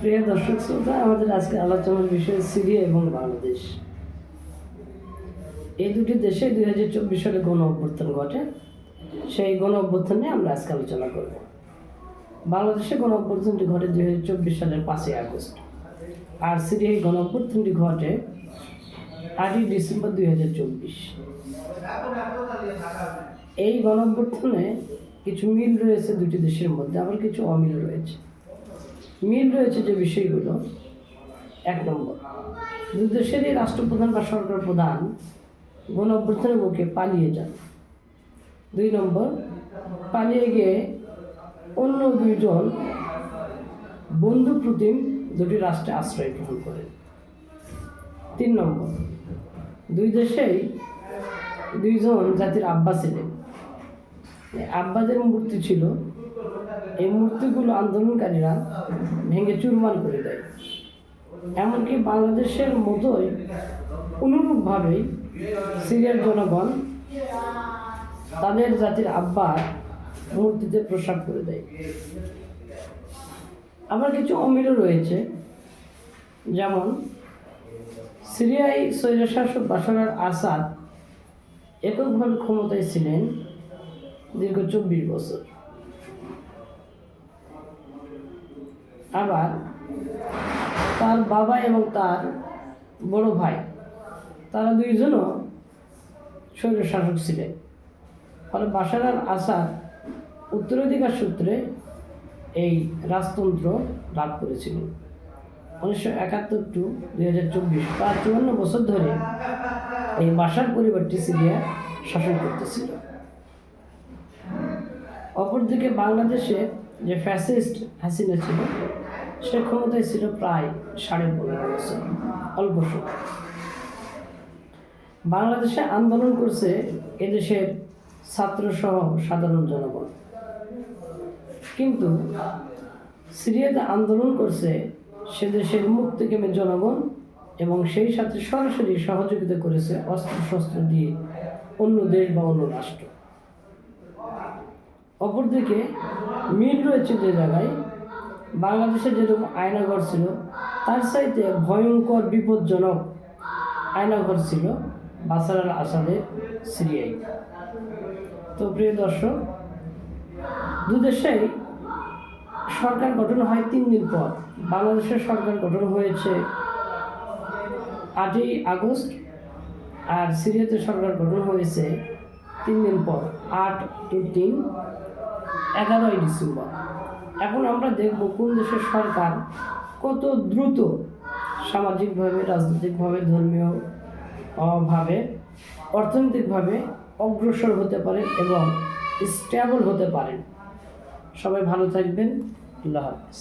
প্রিয় দর্শক শ্রোতা, আমাদের আজকে আলোচনার বিষয় সিরিয়া এবং বাংলাদেশ। এই দুটি দেশে দুই হাজার চব্বিশ সালে গণ অভ্যুত্থান ঘটে। সেই গণ অভ্যুত্থান নিয়ে আমরা আজকে আলোচনা করব। বাংলাদেশে গণ অভ্যুত্থানটি ঘটে দুই হাজার চব্বিশ সালের পাঁচই আগস্ট। আর সিরিয়ায় গণ অভ্যুত্থানটি ঘটে আটই ডিসেম্বর দুই হাজার চব্বিশ। এই গণ অভ্যুত্থানে কিছু মিল রয়েছে দুটি দেশের মধ্যে, আবার কিছু অমিল রয়েছে। মিল রয়েছে যে বিষয়গুলো, এক নম্বর দু দেশেরই রাষ্ট্রপ্রধান বা সরকার প্রধান গণ অভ্যুত্থানের মুখে পালিয়ে যান। দুই নম্বর, পালিয়ে গিয়ে অন্য দুইজন বন্ধু প্রতিম দুটি রাষ্ট্রে আশ্রয় গ্রহণ করেন। তিন নম্বর, দুই দেশেই দুইজন জাতির আব্বা ছিলেন আব্বাদের মূর্তি ছিল এই মূর্তিগুলো আন্দোলনকারীরা ভেঙে চুরমার করে দেয়। এমনকি বাংলাদেশের মতোই অনুরূপভাবেই সিরিয়ার জনগণ তাদের জাতির আব্বার মূর্তিতে প্রসাদ করে দেয়। আবার কিছু অমিলও রয়েছে, যেমন সিরিয়ায় স্বৈরশাসক বাসার আসাদ এককভাবে ক্ষমতায় ছিলেন দীর্ঘ চব্বিশ বছর। আবার তার বাবা এবং তার বড় ভাই, তারা দুইজনও শাসক ছিলেন। ফলে বাসার আল আসাদ উত্তরাধিকার সূত্রে এই রাজতন্ত্র লাভ করেছিলেন উনিশশো একাত্তর টু দুই হাজার চব্বিশ, প্রায় চুয়ান্ন বছর ধরে এই বাসার পরিবারটি সিরিয়া শাসন করতেছিল। অপরদিকে বাংলাদেশে যে ফ্যাসিস্ট হাসিনা ছিল, সে ক্ষমতায় ছিল প্রায় সাড়ে পনেরো বছর, অল্প সময়। বাংলাদেশে আন্দোলন করছে এদেশের ছাত্রসহ সাধারণ জনগণ। কিন্তু সিরিয়াতে আন্দোলন করছে সে দেশের মুক্তিকামী জনগণ এবং সেই সাথে সরাসরি সহযোগিতা করেছে অস্ত্র শস্ত্র দিয়ে অন্য দেশ বা অন্য রাষ্ট্র। অপরদিকে মিল রয়েছে যে জায়গায় বাংলাদেশে যেরকম আয়নাঘর ছিল, তার চাইতে ভয়ঙ্কর বিপজ্জনক আয়নাঘর ছিল বাসার আল আসাদের সিরিয়ায়। তো প্রিয় দর্শক, দু দেশেই সরকার গঠন হয় তিন দিন পর। বাংলাদেশের সরকার গঠন হয়েছে আটই আগস্ট, আর সিরিয়াতে সরকার গঠন হয়েছে তিন দিন পর আট টু তিন এগারোই ডিসেম্বর। এখন আমরা দেখব কোন দেশের সরকার কত দ্রুত সামাজিকভাবে রাজনৈতিকভাবে ধর্মীয় আহ, ভাবে অর্থনৈতিকভাবে অগ্রসর হতে পারে এবং স্টেবল হতে পারেন সবাই ভালো থাকবেন। আল্লাহ হাফিজ।